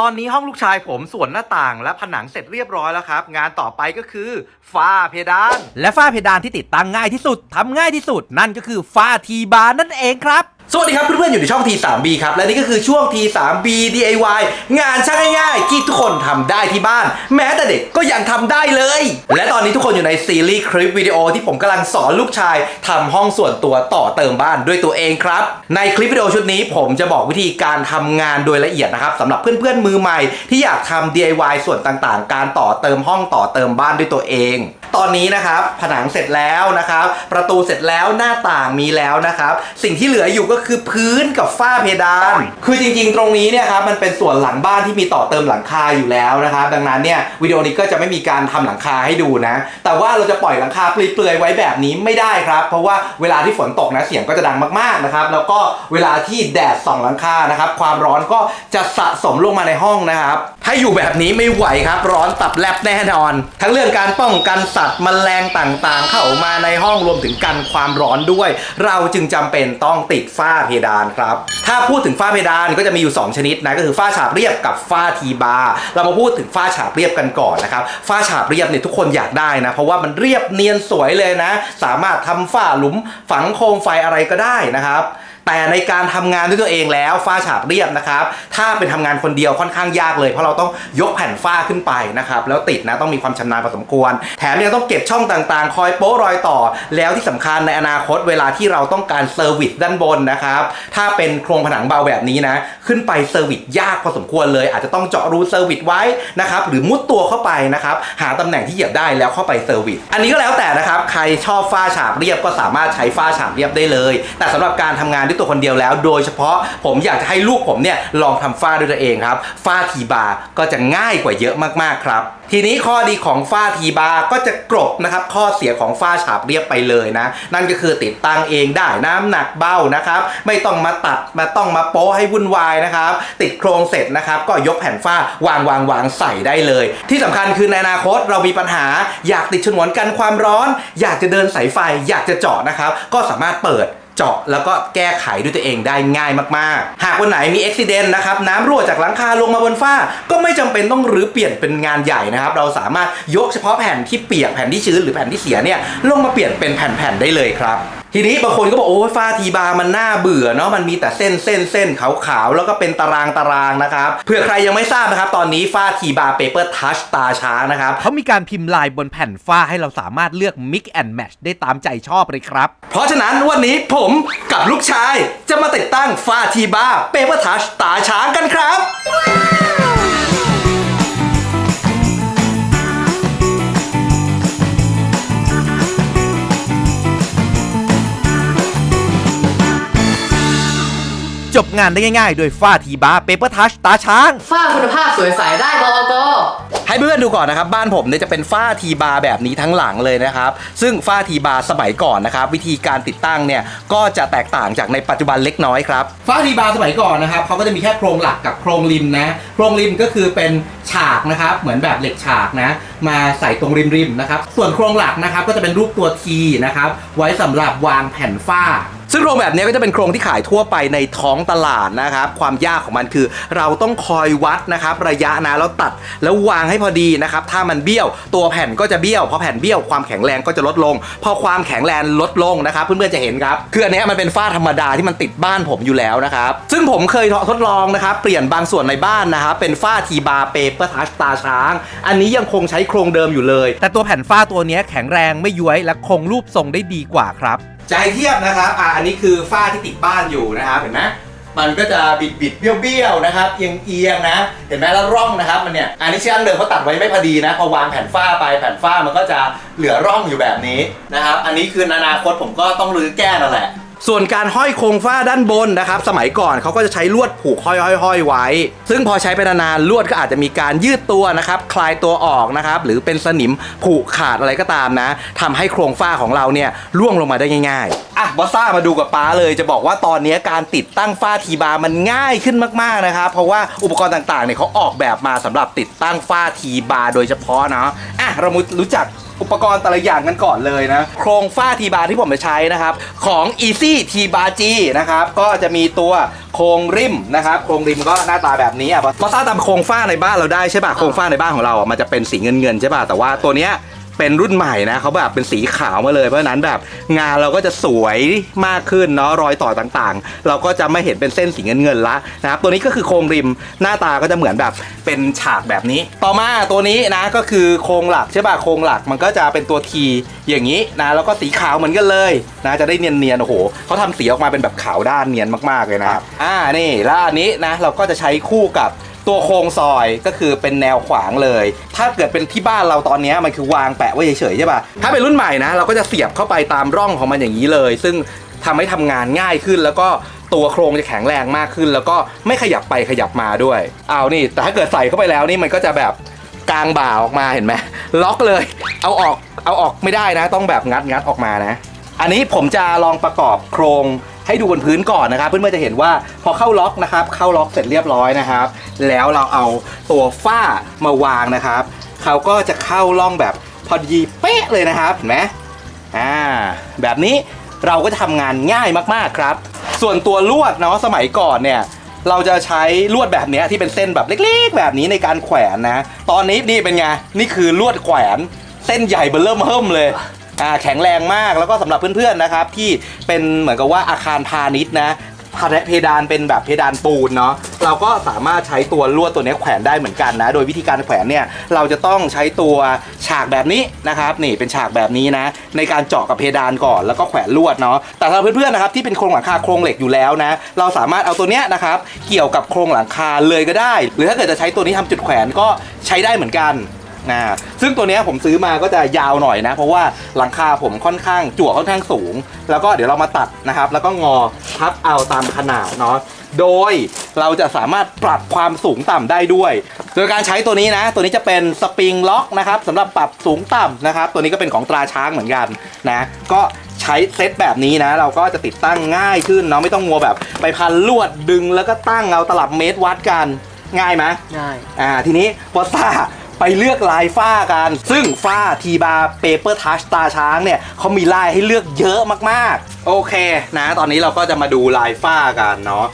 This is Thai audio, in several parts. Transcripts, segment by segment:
ตอนนี้ห้องลูกชายผมส่วนหน้าต่างและผนังเสร็จเรียบร้อยแล้วครับ งานต่อไปก็คือฝ้าเพดาน และฝ้าเพดานที่ติดตั้งง่ายที่สุดทำง่ายที่สุด นั่นก็คือฝ้าทีบานนั่นเองครับ สวัสดีครับเพื่อนๆอยู่ในช่อง T3B ครับ และนี่ก็คือช่วง T3B DIY งานช่างง่ายๆ ที่ทุกคนทำได้ที่บ้าน แม้แต่เด็กก็ยังทำได้เลย และตอนนี้ทุกคนอยู่ในซีรีส์คลิปวิดีโอที่ผมกำลังสอนลูกชายทำห้องส่วนตัวต่อเติมบ้านด้วยตัวเองครับ ในคลิปวิดีโอชุดนี้ผมจะบอกวิธีการทำงานโดยละเอียดนะครับสำหรับเพื่อนๆมือใหม่ที่อยากทำ DIY ส่วนต่างๆ การต่อเติมห้องต่อเติมบ้านด้วยตัวเองตอนนี้นะครับผนังเสร็จแล้วนะครับ ประตูเสร็จแล้วหน้าต่างมีแล้วนะครับ สิ่งที่เหลืออยู่ก็คือพื้นกับฝ้าเพดาน คือจริงๆ ตรงนี้เนี่ยครับมันเป็นส่วนหลังบ้านที่มีต่อเติมหลังคาอยู่แล้วนะครับ ดังนั้นเนี่ยวิดีโอนี้ก็จะไม่มีการทำหลังคาให้ดูนะ แต่ว่าเราจะปล่อยหลังคาเปลือยๆไว้แบบนี้ไม่ได้ครับ เพราะว่าเวลาที่ฝนตกนะเสียงก็จะดังมากๆนะครับ แล้วก็เวลาที่แดดส่องหลังคานะครับ ความร้อนก็จะสะสมลงมาในห้องนะครับ ถ้าอยู่แบบนี้ไม่ไหวครับ ร้อนตับแลบแน่นอน ทั้งเรื่องการป้องกันสัตว์แมลงต่างๆ เข้ามาในห้องรวมถึงกันความร้อนด้วย เราจึงจำเป็นต้องติดฝ้าเพดานครับ ถ้าพูดถึงฝ้าเพดานก็จะมีอยู่ 2 ชนิดนะก็คือฝ้าฉาบเรียบกับฝ้าทีบาร์เรามาพูดถึงฝ้าฉาบเรียบกันก่อนนะครับฝ้าฉาบเรียบเนี่ยทุกคนอยากได้นะ เพราะว่ามันเรียบเนียนสวยเลยนะ สามารถทำฝ้าหลุมฝังโคมไฟอะไรก็ได้นะครับ แต่ในการทำงานด้วยตัวเองแล้วฝ้าฉาบเรียบนะครับ ถ้าเป็นทำงานคนเดียวค่อนข้างยากเลย เพราะเราต้องยกแผ่นฝ้าขึ้นไปนะครับแล้วติดนะต้องมีความชำนาญพอสมควร แถมยังต้องเก็บช่องต่างๆ คอยโป๊รอยต่อ แล้วที่สำคัญในอนาคตเวลาที่เราต้องการเซอร์วิสด้านบนนะครับถ้าเป็นโครงผนังเบาแบบนี้นะขึ้นไปเซอร์วิสยากพอสมควรเลย อาจจะต้องเจาะรูเซอร์วิสไว้นะครับหรือมุดตัวเข้าไปนะครับหาตำแหน่งที่เหยียบได้แล้วเข้าไปเซอร์วิสอันนี้ก็แล้วแต่นะครับใครชอบฝ้าฉาบเรียบก็สามารถใช้ฝ้าฉาบเรียบได้เลย แต่สำหรับการทำงานด้วยตัวคนเดียวแล้ว โดยเฉพาะผมอยากจะให้ลูกผมเนี่ยลองทำฝ้าด้วยตัวเองครับฝ้าทีบาร์ก็จะง่ายกว่าเยอะมากๆครับ ทีนี้ข้อดีของฝ้าทีบาร์ก็จะกลบนะครับข้อเสียของฝ้าฉาบเรียบไปเลยนะ นั่นก็คือติดตั้งเองได้น้ำหนักเบานะครับไม่ต้องมาตัดมาต้องมาโป๊ให้วุ่นวายนะครับติดโครงเสร็จนะครับก็ยกแผ่นฝ้าวางวางวางใส่ได้เลย ที่สำคัญคือในอนาคตเรามีปัญหา อยากติดฉนวนกันความร้อน อยากจะเดินสายไฟอยากจะเจาะนะครับก็สามารถเปิด เจาะแล้วก็แก้ไขด้วยตัวเองได้ง่ายมากๆ หากวันไหนมีอุบิเหตุนะครับน้ำรั่วจากหลังคาลงมาบนฝ้า ก็ไม่จำเป็นต้องรื้อเปลี่ยนเป็นงานใหญ่นะครับ เราสามารถยกเฉพาะแผ่นที่เปียกแผ่นที่ชื้นหรือแผ่นที่เสียเนี่ยลงมาเปลี่ยนเป็นแผ่นๆได้เลยครับ ทีนี้บางคนก็บอกโอ้ยฝ้าทีบาร์มันน่าเบื่อเนาะมันมีแต่เส้นเส้นเส้นขาวๆแล้วก็เป็นตารางตารางนะครับเผื่อใครยังไม่ทราบนะครับ ตอนนี้ฝ้าทีบาร์เปเปอร์ทัชตาช้างนะครับเขามีการพิมพ์ลายบนแผ่นฝ้าให้เราสามารถเลือก Mix and Match ได้ตามใจชอบเลยครับ เพราะฉะนั้นวันนี้ผมกับลูกชายจะมาติดตั้งฟาทีบาเปเปอร์ทัชตาช้างกันครับ บงานได้ง่ายๆ โดยฝ้าทีบาร์เปเปอร์ทัชตาช้าง ฝ้าคุณภาพสวยใสได้บอกให้เพื่อนดูก่อนนะครับ บ้านผมเนี่ยจะเป็นฝ้าทีบาแบบนี้ทั้งหลังเลยนะครับ ซึ่งฝ้าทีบาสมัยก่อนนะครับ วิธีการติดตั้งเนี่ย ก็จะแตกต่างจากในปัจจุบันเล็กน้อยครับ ฝ้าทีบาสมัยก่อนนะครับเขาก็จะมีแค่โครงหลักกับโครงริมนะ โครงริมก็คือเป็นฉากนะครับ เหมือนแบบเหล็กฉากนะ มาใส่ตรงริมๆนะครับ ส่วนโครงหลักนะครับก็จะเป็นรูปตัวทีนะครับ ไว้สำหรับวางแผ่นฝ้า ซึ่งโครงแบบนี้ก็จะเป็นโครงที่ขายทั่วไปในท้องตลาดนะครับ ความยากของมันคือ เราต้องคอยวัดนะครับ ระยะนะแล้วตัดแล้ววางให้พอดีนะครับ ถ้ามันเบี้ยวตัวแผ่นก็จะเบี้ยวพอแผ่นเบี้ยวความแข็งแรงก็จะลดลง พอความแข็งแรงลดลงนะครับ เพื่อนๆจะเห็นครับคืออันนี้มันเป็นฝ้าธรรมดาที่มันติดบ้านผมอยู่แล้วนะครับซึ่งผมเคยทดลองนะครับเปลี่ยนบางส่วนในบ้านนะครับเป็นฝ้าทีบาเปเปอร์ทัชตาช้าง อันนี้ยังคงใช้โครงเดิมอยู่เลย แต่ตัวแผ่นฝ้าตัวนี้แข็งแรงไม่ย้วยและคงรูปทรงได้ดีกว่าครับ จะให้เทียบนะครับอ่าอันนี้คือฝ้าที่ติดบ้านอยู่นะครับเห็นไหมมันก็จะบิดบิดเบี้ยวเบี้ยวนะครับเอียงเอียงนะ เห็นไหมแล้วร่องนะครับมันเนี่ยอันนี้ช่างเดิมเขาตัดไว้ไม่พอดีนะพอวางแผ่นฝ้าไปแผ่นฝ้ามันก็จะเหลือร่องอยู่แบบนี้นะครับอันนี้คืออนาคตผมก็ต้องรื้อแก้นั่นแหละ ส่วนการห้อยโครงฝ้าด้านบนนะครับ สมัยก่อนเขาก็จะใช้ลวดผูกห้อยๆๆไว้ ซึ่งพอใช้ไปนานๆลวดก็อาจจะมีการยืดตัวนะครับ คลายตัวออกนะครับ หรือเป็นสนิมผุขาดอะไรก็ตามนะทำให้โครงฝ้าของเราเนี่ยร่วงลงมาได้ง่ายๆอะบอสซ่ามาดูกับป้าเลย จะบอกว่าตอนนี้การติดตั้งฝ้าทีบาร์มันง่ายขึ้นมากๆนะครับ เพราะว่าอุปกรณ์ต่างๆเนี่ยเขาออกแบบมาสำหรับติดตั้งฝ้าทีบาร์โดยเฉพาะเนาะอะเรามารู้จัก อุปกรณ์แต่ละอย่างกันก่อนเลยนะ โครงฝ้าทีบาร์ที่ผมจะใช้นะครับ ของ Easy T Bar G นะครับ ก็จะมีตัวโครงริมนะครับ โครงริมก็หน้าตาแบบนี้อะพอทรางตามโครงฝ้าในบ้านเราได้ใช่ป่ะ โครงฝ้าในบ้านของเราอะมันจะเป็นสีเงินเงินใช่ป่ะ แต่ว่าตัวเนี้ย เป็นรุ่นใหม่นะเขาแบบเป็นสีขาวมาเลย เพราะฉะนั้นแบบงานเราก็จะสวยมากขึ้นเนาะรอยต่อต่างๆ เราก็จะไม่เห็นเป็นเส้นสีเงินเงินๆละนะครับตัวนี้ก็คือโครงริมหน้าตาก็จะเหมือนแบบเป็นฉากแบบนี้ ต่อมาตัวนี้นะก็คือโครงหลักใช่ป่ะโครงหลักมันก็จะเป็นตัวทีอย่างนี้นะแล้วก็สีขาวเหมือนกันเลยนะจะได้เนียนๆโอ้โหเขาทำสีออกมาเป็นแบบขาวด้านเนียนมากๆเลยนะครับอ่านี่แล้วอันนี้นะเราก็จะใช้คู่กับ ตัวโครงซอยก็คือเป็นแนวขวางเลย ถ้าเกิดเป็นที่บ้านเราตอนนี้มันคือวางแปะไว้เฉยๆใช่ป่ะ ถ้าเป็นรุ่นใหม่นะเราก็จะเสียบเข้าไปตามร่องของมันอย่างนี้เลย ซึ่งทำให้ทำงานง่ายขึ้นแล้วก็ตัวโครงจะแข็งแรงมากขึ้น แล้วก็ไม่ขยับไปขยับมาด้วยเอานี่ แต่ถ้าเกิดใส่เข้าไปแล้วนี่มันก็จะแบบกลางบ่าออกมาเห็นไหมล็อกเลย เอาออกเอาออกไม่ได้นะ ต้องแบบงัดงัดออกมานะ อันนี้ผมจะลองประกอบโครง ให้ดูบนพื้นก่อนนะครับ เพื่อนๆจะเห็นว่าพอเข้าล็อกนะครับ เข้าล็อกเสร็จเรียบร้อยนะครับ แล้วเราเอาตัวฝ้ามาวางนะครับเขาก็จะเข้าร่องแบบพอดีเป๊ะเลยนะครับเห็นไหมอ่าแบบนี้เราก็จะทำงานง่ายมากๆครับ ส่วนตัวลวดเนาะสมัยก่อนเนี่ยเราจะใช้ลวดแบบนี้ที่เป็นเส้นแบบเล็กๆ แบบนี้ในการแขวนนะ ตอนนี้นี่เป็นไง นี่คือลวดแขวน เส้นใหญ่เบอร์เริ่มเฮิ่มเลย อ่าแข็งแรงมากแล้วก็สำหรับเพื่อนๆนะครับที่เป็นเหมือนกับว่าอาคารพาณิชย์นะเพดานเป็นแบบเพดานปูนเนาะเราก็สามารถใช้ตัวลวดตัวนี้แขวนได้เหมือนกันนะ โดยวิธีการแขวนเนี่ยเราจะต้องใช้ตัวฉากแบบนี้นะครับนี่เป็นฉากแบบนี้นะ ในการเจาะกับเพดานก่อนแล้วก็แขวนลวดเนาะแต่สำหรับเพื่อนๆนะครับที่เป็นโครงหลังคาโครงเหล็กอยู่แล้วนะเราสามารถเอาตัวเนี้ยนะครับเกี่ยวกับโครงหลังคาเลยก็ได้ หรือถ้าเกิดจะใช้ตัวนี้ทำจุดแขวนก็ใช้ได้เหมือนกัน นะซึ่งตัวเนี้ยผมซื้อมาก็จะยาวหน่อยนะ เพราะว่าหลังคาผมค่อนข้างจั่วค่อนข้างสูง แล้วก็เดี๋ยวเรามาตัดนะครับ แล้วก็งอพับเอาตามขนาดเนาะโดยเราจะสามารถปรับความสูงต่ำได้ด้วย โดยการใช้ตัวนี้นะ ตัวนี้จะเป็นสปริงล็อกนะครับสำหรับปรับสูงต่ำนะครับ ตัวนี้ก็เป็นของตราช้างเหมือนกันนะ ก็ใช้เซตแบบนี้นะ เราก็จะติดตั้งง่ายขึ้นเนาะไม่ต้องมัวแบบไปพันลวดดึงแล้วก็ตั้งเอาตลับเมตรวัดกันง่ายไหมง่ายอ่าทีนี้วอซ่า ไปเลือกลายฝ้ากัน ซึ่งฝ้าทีบาเปเปอร์ทัชตาช้างเนี่ยเขามีลายให้เลือกเยอะมากๆ โอเคนะ ตอนนี้เราก็จะมาดูลายฝ้ากันเนาะ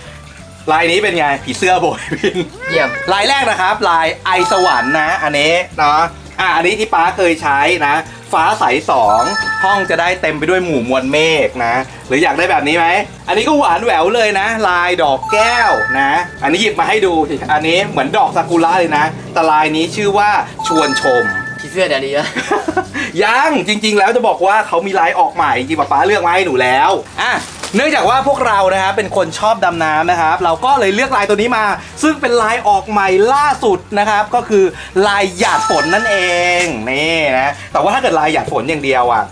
ลายนี้เป็นไงผีเสื้อโบยบินเยี่ยมลายแรกนะครับ ลายไอสวรรค์นะ อันนี้เนาะ อะอันนี้ที่ป้าเคยใช้นะ ฟ้าใสสองห้องจะได้เต็มไปด้วยหมู่มวลเมฆนะ หรืออยากได้แบบนี้ไหม อันนี้ก็หวานแหววเลยนะ ลายดอกแก้วนะ อันนี้หยิบมาให้ดูสิอันนี้เหมือนดอกซากุระเลยนะ แต่ลายนี้ชื่อว่าชวนชมผีเสื้อเดี๋ยวดีนะยังจริง ๆ แล้วจะบอกว่าเขามีลายออกใหม่จริงๆป๊าป๊าเลือกมาให้หนูแล้วอะ เนื่องจากว่าพวกเรานะครับเป็นคนชอบดำน้ำนะครับ เราก็เลยเลือกลายตัวนี้มา ซึ่งเป็นลายออกใหม่ล่าสุดนะครับ ก็คือลายหยาดฝนนั่นเองนี่นะแต่ว่าถ้าเกิดลายหยาดฝนอย่างเดียวอะ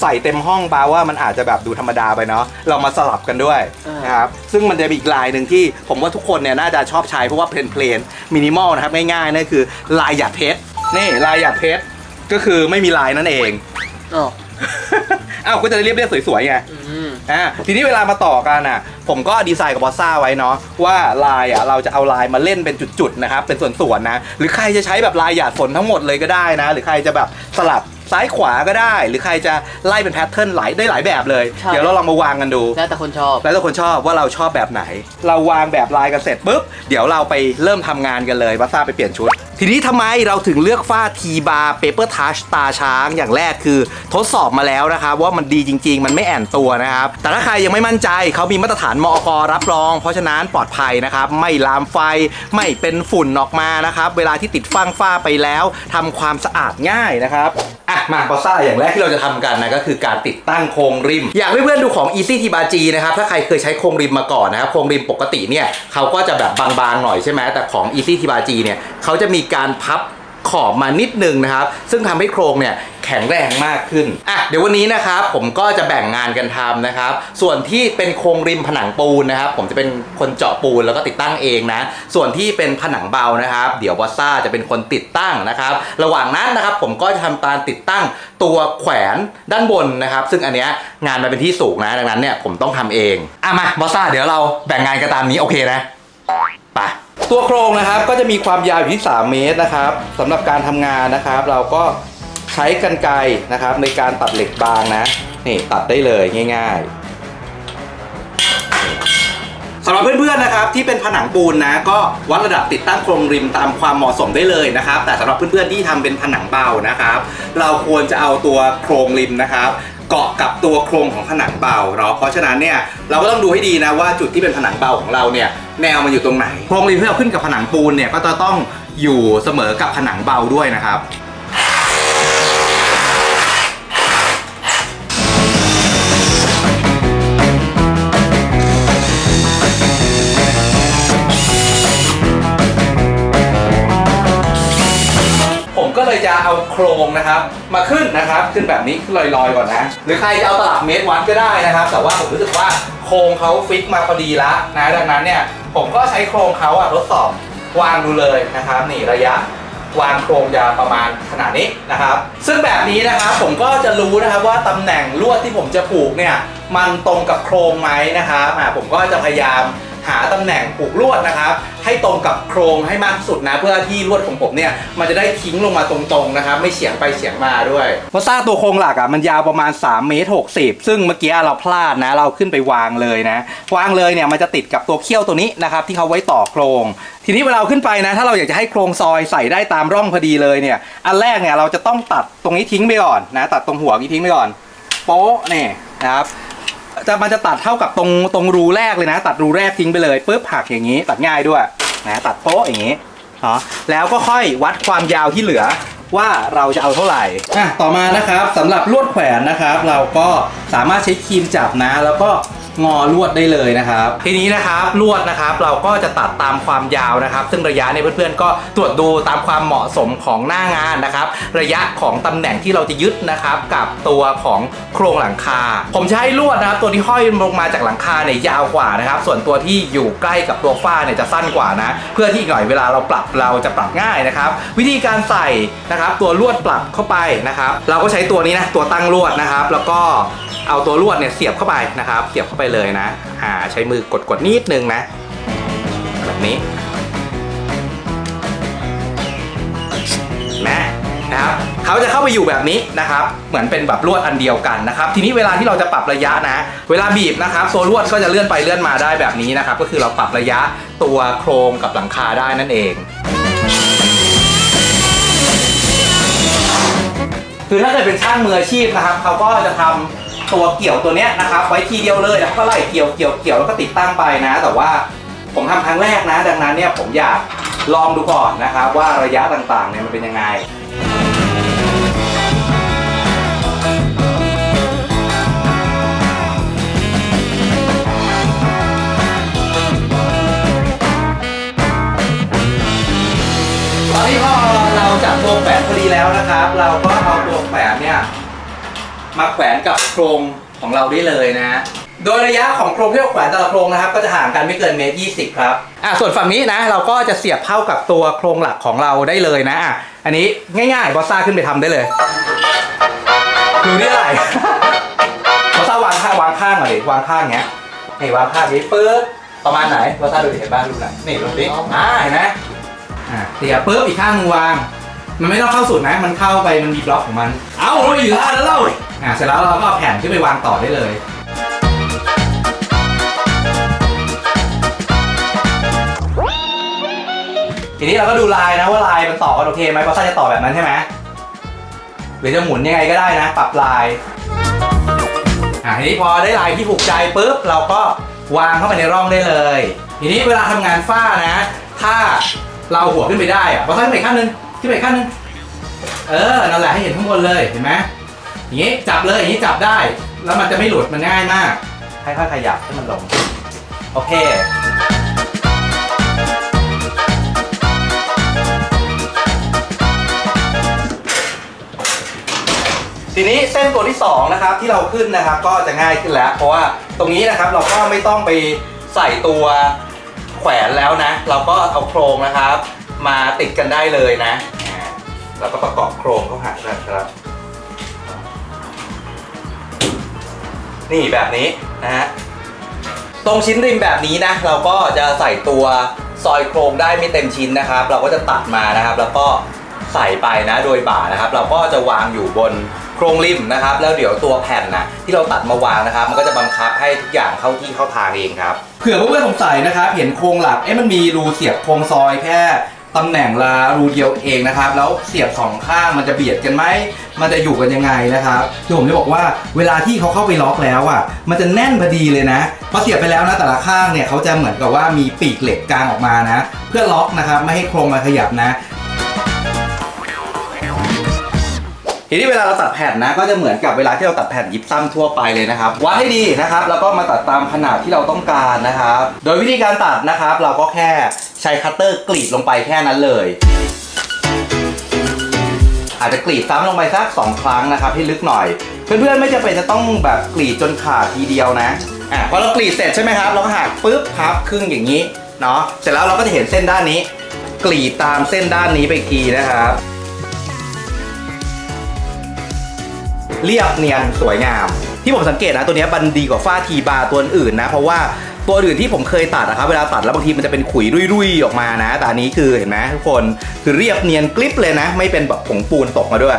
ใส่เต็มห้องปาว่ามันอาจจะแบบดูธรรมดาไปเนาะเรามาสลับกันด้วยนนะครับซึ่งมันจะมีอีกลายหนึ่งที่ผมว่าทุกคนเนี่ยน่าจะชอบใช้เพราะว่าเพลนเพลนมินิมอลนะครับง่ายๆนั่นคือลายหยาดเพชรนี่ลายหยาดเพชรก็คือไม่มีลายนั่นเอง อ๋ออ้าวก็จะได้เรียบเรียบสวยๆไงอืมอ่าทีนี้เวลามาต่อกันอะ ผมก็ดีไซน์กับบอสซ่าไว้เนาะว่าลายอะเราจะเอาลายมาเล่นเป็นจุดๆนะครับเป็นส่วนๆนะ หรือใครจะใช้แบบลายหยาดฝนทั้งหมดเลยก็ได้นะ หรือใครจะแบบสลับซ้ายขวาก็ได้ หรือใครจะไล่เป็นแพทเทิร์นหลายได้หลายแบบเลย ใช่ เดี๋ยวเราลองมาวางกันดู แล้วแต่คนชอบ แล้วแต่คนชอบว่าเราชอบแบบไหน เราวางแบบลายกันเสร็จปุ๊บ เดี๋ยวเราไปเริ่มทำงานกันเลยบัสซ่าไปเปลี่ยนชุด ทีนี้ทำไมเราถึงเลือกฝ้าทีบาเปเปอร์ทัชตาช้างอย่างแรกคือทดสอบมาแล้วนะครับ ว่ามันดีจริง ๆ มันไม่แอนตัวนะครับ แต่ถ้าใครยังไม่มั่นใจเขามีมาตรฐานมอกรับรอง เพราะฉะนั้นปลอดภัยนะครับ ไม่ลามไฟไม่เป็นฝุ่นออกมานะครับ เวลาที่ติดฟางฝ้าไปแล้วทำความสะอาดง่ายนะครับอะ มาบอซ่าอย่างแรกที่เราจะทำกันนะก็คือการติดตั้งโครงริม อยากให้เพื่อนดูของ Easy t b a g นะครับถ้าใครเคยใช้โครงริมมาก่อนนะครับโครงริมปกติเนี่ยเขาก็จะแบบบางๆหน่อยใช่ไหมแต่ของ Easy t b a g เนี่ยเขาจะมีการพับ ขอบมานิดนึงนะครับ ซึ่งทำให้โครงเนี่ยแข็งแรงมากขึ้นอะเดี๋ยววันนี้นะครับผมก็จะแบ่งงานกันทำนะครับ ส่วนที่เป็นโครงริมผนังปูนนะครับ ผมจะเป็นคนเจาะปูนแล้วก็ติดตั้งเองนะ ส่วนที่เป็นผนังเบานะครับ เดี๋ยวบอสซ่าจะเป็นคนติดตั้งนะครับ ระหว่างนั้นนะครับผมก็จะทำการติดตั้งตัวแขวนด้านบนนะครับ ซึ่งอันเนี้ยงานมันเป็นที่สูงนะดังนั้นเนี่ยผมต้องทำเองอะมาบอสซ่าเดี๋ยวเราแบ่งงานกันตามนี้โอเคนะ ไปตัวโครงนะครับก็จะมีความยาวอยู่ที่ 3 เมตรนะครับสำหรับการทำงานนะครับ เราก็ใช้กันไกรนะครับ ในการตัดเหล็กบางนะนี่ตัดได้เลยง่ายๆสำหรับเพื่อนๆนะครับ ที่เป็นผนังปูนนะ ก็วัดระดับติดตั้งโครงริมตามความเหมาะสมได้เลยนะครับ แต่สำหรับเพื่อนๆที่ทำเป็นผนังเบานะครับ เราควรจะเอาตัวโครงริมนะครับ เกาะกับตัวโครงของผนังเบาเนาะเพราะฉะนั้นเนี่ยเราก็ต้องดูให้ดีนะว่าจุดที่เป็นผนังเบาของเราเนี่ยแนวมันอยู่ตรงไหนโครงริมที่เราขึ้นกับผนังปูนเนี่ยก็จะต้องอยู่เสมอกับผนังเบาด้วยนะครับ ผมก็เลยจะเอาโครงนะครับ มาขึ้นนะครับ ขึ้นแบบนี้ขึ้นลอยๆก่อนนะ หรือใครจะเอาตลับเมตรวัดก็ได้นะครับ แต่ว่าผมรู้สึกว่าโครงเขาฟิกมาพอดีละนะดังนั้นเนี่ยผมก็ใช้โครงเขาอะทดสอบวางดูเลยนะครับ นี่ระยะวางโครงจะประมาณขนาดนี้นะครับ ซึ่งแบบนี้นะครับผมก็จะรู้นะครับว่าตำแหน่งลวดที่ผมจะผูกเนี่ยมันตรงกับโครงไหมนะครับผมก็จะพยายาม หาตำแหน่งผูกลวดนะครับ ให้ตรงกับโครงให้มากที่สุดนะ เพื่อที่ลวดของผมเนี่ยมันจะได้ทิ้งลงมาตรงๆนะครับ ไม่เฉียงไปเฉียงมาด้วยเพราะสร้างตัวโครงหลักอะมันยาวประมาณ3เมตร60 ซึ่งเมื่อกี้เราพลาดนะ เราขึ้นไปวางเลยนะ วางเลยเนี่ยมันจะติดกับตัวเขี้ยวตัวนี้นะครับที่เขาไว้ต่อโครง ทีนี้เวลาเราขึ้นไปนะ ถ้าเราอยากจะให้โครงซอยใส่ได้ตามร่องพอดีเลยเนี่ยอันแรกเนี่ยเราจะต้องตัดตรงนี้ทิ้งไปก่อนนะ ตัดตรงหัวนี้ทิ้งไปก่อนโป๊ะนี่นะครับ จะมันจะตัดเท่ากับตรงตรงรูแรกเลยนะ ตัดรูแรกทิ้งไปเลยปุ๊บหักอย่างนี้ ตัดง่ายด้วยนะตัดโป๊ะอย่างนี้อ๋อแล้วก็ค่อยวัดความยาวที่เหลือว่าเราจะเอาเท่าไหร่อะต่อมานะครับสำหรับลวดแขวนนะครับ เราก็สามารถใช้ครีมจับนะ แล้วก็ งอลวดได้เลยนะครับ ทีนี้นะครับลวดนะครับเราก็จะตัดตามความยาวนะครับ ซึ่งระยะเนี่ยเพื่อนๆก็ตรวจดูตามความเหมาะสมของหน้างานนะครับ ระยะของตำแหน่งที่เราจะยึดนะครับกับตัวของโครงหลังคา ผมใช้ลวดนะครับ ตัวที่ห้อยลงมาจากหลังคาเนี่ยยาวกว่านะครับ ส่วนตัวที่อยู่ใกล้กับตัวฝ้าเนี่ยจะสั้นกว่านะ เพื่อที่อีกหน่อยเวลาเราปรับเราจะปรับง่ายนะครับ วิธีการใส่นะครับ ตัวลวดปรับเข้าไปนะครับ เราก็ใช้ตัวนี้นะตัวตั้งลวดนะครับ แล้วก็เอาตัวลวดเนี่ยเสียบเข้าไปนะครับ เสียบเข้าไปเลยนะ อ่าใช้มือกดกดๆนิดนึงนะ แบบนี้นะนะครับเขาจะเข้าไปอยู่แบบนี้นะครับ เหมือนเป็นแบบลวดอันเดียวกันนะครับ ทีนี้เวลาที่เราจะปรับระยะนะ เวลาบีบนะครับ โซลวดก็จะเลื่อนไปเลื่อนมาได้แบบนี้นะครับ ก็คือเราปรับระยะตัวโครงกับหลังคาได้นั่นเองคือถ้าเกิดเป็นช่างมืออาชีพนะครับ เขาก็จะทำ ตัวเกี่ยวตัวเนี้ยนะครับไว้ทีเดียวเลยแล้วก็ไล่เกี่ยวเกี่ยวเกี่ยวแล้วก็ติดตั้งไปนะ แต่ว่าผมทำครั้งแรกนะ ดังนั้นเนี่ยผมอยากลองดูก่อนนะครับว่าระยะต่างๆเนี่ยมันเป็นยังไงตอนนี้พอเราจับตัวแขวนพอดีแล้วนะครับ เราก็เอาตัวแขวนเนี่ย มาแขวนกับโครงของเราได้เลยนะ โดยระยะของโครงที่เราแขวนแต่ละโครงนะครับ ก็จะห่างกันไม่เกินเมตรยี่สิบครับอะส่วนฝั่งนี้นะ เราก็จะเสียบเข้ากับตัวโครงหลักของเราได้เลยนะอะอันนี้ง่ายๆบอสซ่าขึ้นไปทำได้เลยดูนี่อะไร บอสซ่าวางข้างวางข้างหน่อยดิวางข้างเงี้ยนี่วางข้างนี้ปึ๊บประมาณไหนบอสซ่าดูดิเห็นบ้างดูหน่อยนี่ดูดิอ่าเห็นไหมอะเสียบปุ๊บอีกข้างหนึงวาง มันไม่ต้องเข้าสุดนะ มันเข้าไปมันมีบล็อกของมัน เอ้าเราอยู่ท่าแล้วเราอะเสร็จแล้วเราก็เอาแผ่นขึ้นไปวางต่อได้เลย ทีนี้เราก็ดูลายนะว่าลายมันต่อกันโอเคไหมเพราะถ้าจะต่อแบบนั้นใช่ไหมหรือจะหมุนยังไงก็ได้นะ ปรับลายอะทีนี้พอได้ลายที่ถูกใจปุ๊บเราก็วางเข้าไปในร่องได้เลย ทีนี้เวลาทำงานฝ้านะ ถ้าเราหัวขึ้นไปได้อะเราขึ้นไปขั้นหนึง ขึ้นไปอีกขั้นหนึงเออนั่นแหละให้เห็นข้างบนเลยเห็นไหมอย่างนี้จับเลยอย่างนี้จับได้ แล้วมันจะไม่หลุดมันง่ายมากค่อยๆขยับให้มันลงโอเคทีนี้เส้นตัวที่สองนะครับที่เราขึ้นนะครับก็จะง่ายขึ้นแล้ว เพราะว่าตรงนี้นะครับเราก็ไม่ต้องไปใส่ตัวแขวนแล้วนะ เราก็เอาโครงนะครับ มาติดกันได้เลยนะอ่าเราก็ประกอบโครงเข้าหากันครับ นี่แบบนี้นะฮะตรงชิ้นริมแบบนี้นะเราก็จะใส่ตัวซอยโครงได้ไม่เต็มชิ้นนะครับ เราก็จะตัดมานะครับ แล้วก็ใส่ไปนะโดยบ่านะครับ เราก็จะวางอยู่บนโครงริมนะครับ แล้วเดี๋ยวตัวแผ่นนะที่เราตัดมาวางนะครับ มันก็จะบังคับให้ทุกอย่างเข้าที่เข้าทางเองครับ เผื่อเพื่อนๆสงสัยนะครับ เห็นโครงหลัก เอ๊ะมันมีรูเสียบโครงซอยแค่ ตำแหน่งละรูเดียวเองนะครับ แล้วเสียบสองข้างมันจะเบียดกันไหม มันจะอยู่กันยังไงนะครับที่ผมจะบอกว่าเวลาที่เขาเข้าไปล็อกแล้วอะ มันจะแน่นพอดีเลยนะพอเสียบไปแล้วนะแต่ละข้างเนี่ยเขาจะเหมือนกับว่ามีปีกเหล็กกลางออกมานะ เพื่อล็อกนะครับไม่ให้โครงมาขยับนะ ทีนี้เวลาเราตัดแผ่นนะ ก็จะเหมือนกับเวลาที่เราตัดแผ่นยิปซัมทั่วไปเลยนะครับวัดให้ดีนะครับ แล้วก็มาตัดตามขนาดที่เราต้องการนะครับ โดยวิธีการตัดนะครับ เราก็แค่ใช้คัตเตอร์กรีดลงไปแค่นั้นเลยอาจจะกรีดซ้ำลงไปสักสองครั้งนะครับให้ลึกหน่อย เพื่อนๆไม่จำเป็นจะต้องแบบกรีดจนขาดทีเดียวนะอะพอเรากรีดเสร็จใช่ไหมครับ เราก็หักปุ๊บพับครึ่งอย่างนี้เนาะเสร็จแล้วเราก็จะเห็นเส้นด้านนี้ กรีดตามเส้นด้านนี้ไปกทีนะครับ เรียบเนียนสวยงาม ที่ผมสังเกตนะตัวนี้ยมันดีกว่าฝ้าทีบาตัวอื่นนะ เพราะว่าตัวอื่นที่ผมเคยตัดนะครับเวลาตัดแล้วบางทีมันจะเป็นขุยรุ่ยๆออกมานะ แต่อันนี้คือเห็นไหมทุกคนคือเรียบเนียนกริบเลยนะ ไม่เป็นแบบผงปูนตกมาด้วย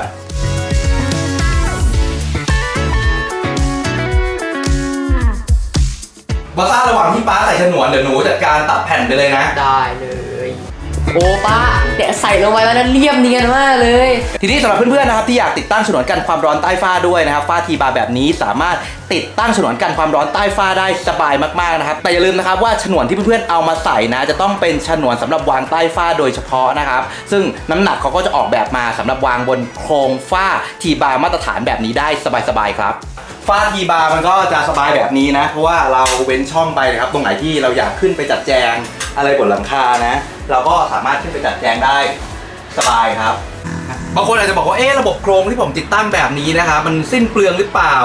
บาซ่าระหว่างที่ป้าใส่ฉนวนเดี๋ยวหนูจัดการตัดแผ่นไปเลยนะ ได้เลย โอ้ป้าเดี๋ยวใส่ลงไปแล้วนั้นเรียบเนียนมากเลย ทีนี้สำหรับเพื่อนๆนะครับที่อยากติดตั้งฉนวนกันความร้อนใต้ฝ้าด้วยนะครับฝ้าทีบาร์แบบนี้สามารถติดตั้งฉนวนกันความร้อนใต้ฝ้าได้สบายมากๆนะครับแต่อย่าลืมนะครับว่าฉนวนที่เพื่อนๆเอามาใส่นะ จะต้องเป็นฉนวนสำหรับวางใต้ฝ้าโดยเฉพาะนะครับ ซึ่งน้ำหนักเขาก็จะออกแบบมาสำหรับวางบนโครงฝ้าทีบาร์มาตรฐานแบบนี้ได้สบายๆครับฝ้าทีบาร์มันก็จะสบายแบบนี้นะ เพราะว่าเราเว้นช่องไปนะครับ ตรงไหนที่เราอยากขึ้นไปจัดแจงอะไรบนหลังคานะ เราก็สามารถขึ้นไปจัดแจงได้สบายครับ บางคนอาจจะบอกว่าเอ๊ะระบบโครงที่ผมติดตั้งแบบนี้นะครับมันสิ้นเปลืองหรือเปล่า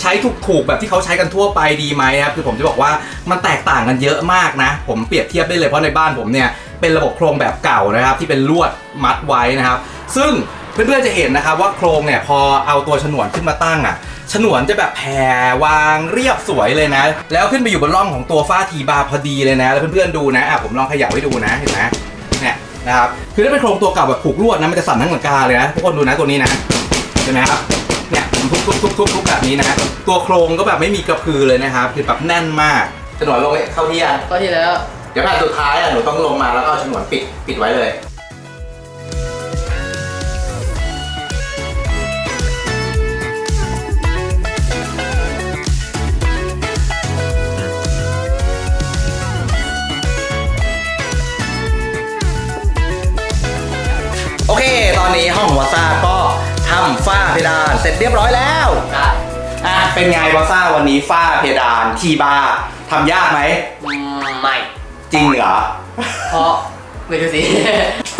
ใช้ถูกๆแบบที่เขาใช้กันทั่วไปดีไหมนะครับคือผมจะบอกว่ามันแตกต่างกันเยอะมากนะ ผมเปรียบเทียบได้เลยเพราะในบ้านผมเนี่ยเป็นระบบโครงแบบเก่านะครับ ที่เป็นลวดมัดไว้นะครับ ซึ่งเพื่อนๆจะเห็นนะครับว่าโครงเนี่ยพอเอาตัวฉนวนขึ้นมาตั้งอะ ฉนวนจะแบบแผ่วางเรียบสวยเลยนะ แล้วขึ้นไปอยู่บนร่องของตัวฝ้าทีบาร์พอดีเลยนะ แล้วเพื่อนๆดูนะอะผมลองขยับให้ดูนะเห็นไหมเนี่ยนะครับคือถ้าเป็นโครงตัวเก่าแบบผูกลวดนะมันจะสั่นทั้งหลังคาเลยนะทุกคนดูนะตัวนี้นะเห็นไหมครับเนี่ยผมทุบทุบทุบทุบทุบแบบนี้นะตัวโครงก็แบบไม่มีกระพือเลยนะครับคือแบบแน่นมากฉนวนลงเข้าที่อะก็ที่แล้ว เดี๋ยวแผ่นสุดท้ายอะหนูต้องลงมาแล้วก็เอาฉนวนปิดปิดไว้เลย ตอนนี้ห้องวาซ่าก็ทำฝ้าเพดานเสร็จเรียบร้อยแล้วได้อะเป็นไงวาซ่าวันนี้ฝ้าเพดานทีบาร์ทำยากไหมอืมไม่ จริงเหรอ เพราะ ไม่ดูสิ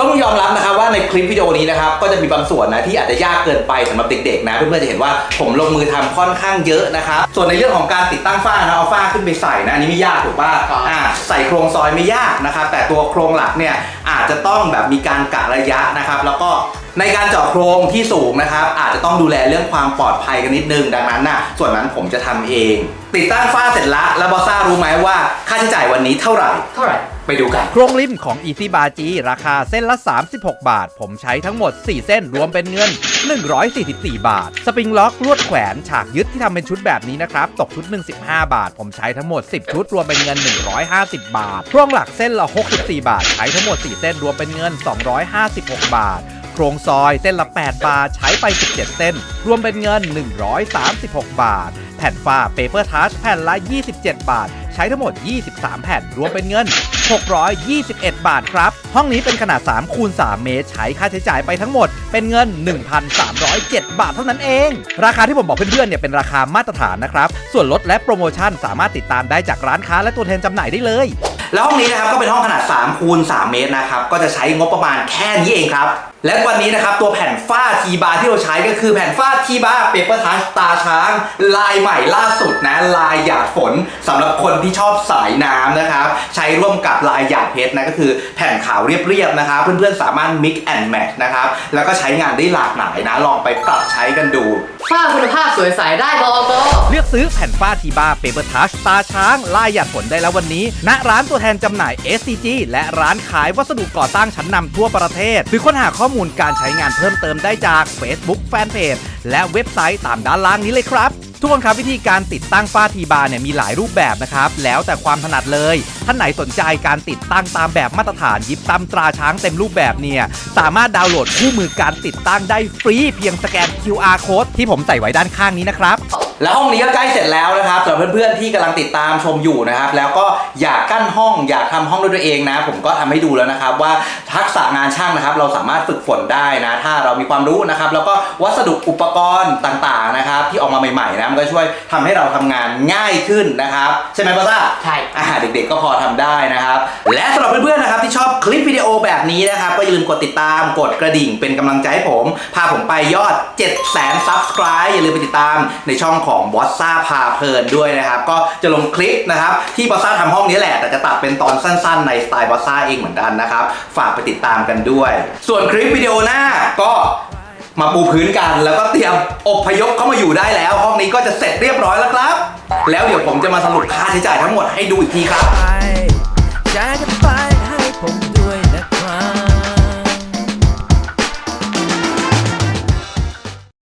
ต้องยอมรับนะครับว่าในคลิปวิดีโอนี้นะครับก็จะมีบางส่วนนะที่อาจจะยากเกินไปสำหรับเด็กๆนะเพื่อนๆจะเห็นว่าผมลงมือทำค่อนข้างเยอะนะครับส่วนในเรื่องของการติดตั้งฝ้านะเอาฝ้าขึ้นไปใส่นะอันนี้ไม่ยากถูกป่ะครับ อ่าใส่โครงซอยไม่ยากนะครับแต่ตัวโครงหลักเนี่ยอาจจะต้องแบบมีการกะระยะนะครับแล้วก็ในการเจาะโครงที่สูงนะครับอาจจะต้องดูแลเรื่องความปลอดภัยกันนิดนึงดังนั้นนะส่วนนั้นผมจะทำเอง ติดตั้งฝ้าเสร็จแล้วแล้วบอสซ่ารู้ไหมว่าค่าใช้จ่ายวันนี้เท่าไหร่ เท่าไหร่ ไปดูกัน โครงริมของ Easy Bar G ราคาเส้นละ 36 บาท ผมใช้ทั้งหมด 4 เส้นรวมเป็นเงิน 144 บาท สปริงล็อกลวดแขวนฉากยึดที่ทำเป็นชุดแบบนี้นะครับ ตกชุดหนึ่ง15 บาท ผมใช้ทั้งหมด 10 ชุดรวมเป็นเงิน 150 บาท โครงหลักเส้นละ 64 บาท ใช้ทั้งหมด 4 เส้นรวมเป็นเงิน 256 บาทโครงซอยเส้นละ 8 บาท ใช้ไป 17 เส้น รวมเป็นเงิน 136 บาท แผ่นฝ้าเปเปอร์ทัชแผ่นละ 27 บาท ช้ทั้งหมด 23 แผ่น รวมเป็นเงิน 621 บาทครับ ห้องนี้เป็นขนาด 3 คูณ 3 เมตร ใช้ค่าใช้จ่ายไปทั้งหมด เป็นเงิน 1,307 บาทเท่านั้นเอง ราคาที่ผมบอกเพื่อนๆเนี่ยเป็นราคามาตรฐานนะครับ ส่วนลดและโปรโมชั่นสามารถติดตามได้จากร้านค้าและตัวแทนจำหน่ายได้เลย แล้วห้องนี้นะครับก็เป็นห้องขนาด3คูณ3เมตรนะครับ ก็จะใช้งบประมาณแค่นี้เองครับและวันนี้นะครับตัวแผ่นฝ้าทีบาร์ที่เราใช้ก็คือแผ่นฝ้าทีบาร์เปเปอร์ทัชตาช้าง ลายใหม่ล่าสุดนะลายหยาดฝนสำหรับคนที่ชอบสายน้ำนะครับ ใช้ร่วมกับลายหยาดเพชรนะก็คือแผ่นขาวเรียบๆนะครับ เพื่อนๆสามารถ mix and match นะครับ แล้วก็ใช้งานได้หลากหลายนะ ลองไปปรับใช้กันดูฝ้าคุณภาพสวยใสได้บกเลือกซื้อแผ่นฝ้าทีบาเปเปอร์ทัชตาช้างลายหยาดฝนได้แล้ววันนี้ณร้านตัวแทนจำหน่าย SCG และร้านขายวัสดุก่อสร้างชั้นนำทั่วประเทศหรือค้นหาข้อมูลการใช้งานเพิ่มเติมได้จาก Facebook Fanpage และเว็บไซต์ตามด้านล่างนี้เลยครับทุกคนครับวิธีการติดตั้งฝ้าทีบาร์เนี่ยมีหลายรูปแบบนะครับ แล้วแต่ความถนัดเลย ท่านไหนสนใจการติดตั้งตามแบบมาตรฐานยิบตำตราช้างเต็มรูปแบบเนี่ยสามารถดาวน์โหลดคู่มือการติดตั้งได้ฟรีเพียงสแกน QR code ที่ผมใส่ไว้ด้านข้างนี้นะครับ แล้วห้องนี้ก็ใกล้เสร็จแล้วนะครับสำหรับเพื่อนๆที่กำลังติดตามชมอยู่นะครับ แล้วก็อยากกั้นห้องอยากทำห้องด้วยตัวเองนะ ผมก็ทำให้ดูแล้วนะครับ ว่าทักษะงานช่างนะครับ เราสามารถฝึกฝนได้นะ ถ้าเรามีความรู้นะครับ แล้วก็วัสดุอุปกรณ์ต่างๆนะครับ ที่ออกมาใหม่ๆนะมันก็ช่วยทำให้เราทำงานง่ายขึ้นนะครับใช่ไหมป้าซ่าใช่ อ่าเด็กๆก็พอทำได้นะครับ และสำหรับเพื่อนๆนะครับที่ชอบคลิปวิดีโอแบบนี้นะครับ ก็อย่าลืมกดติดตามกดกระดิ่งเป็นกำลังใจให้ผม พาผมไปยอด 7 0 0 0 0 Subscribe อย่าลืมไปติดตามในช่องของของบอสซ่าพาเพลินด้วยนะครับ ก็จะลงคลิปนะครับ ที่บอสซ่าทำห้องนี้แหละ แต่จะตัดเป็นตอนสั้นๆ ในสไตล์บอสซ่าเองเหมือนกันนะครับ ฝากไปติดตามกันด้วย ส่วนคลิปวิดีโอหน้าก็มาปูพื้นกันแล้วก็เตรียมอบพยพเข้ามาอยู่ได้แล้ว ห้องนี้ก็จะเสร็จเรียบร้อยแล้วครับ แล้วเดี๋ยวผมจะมาสรุปค่าใช้จ่ายทั้งหมดให้ดูอีกทีครับ จะไปให้ผมดู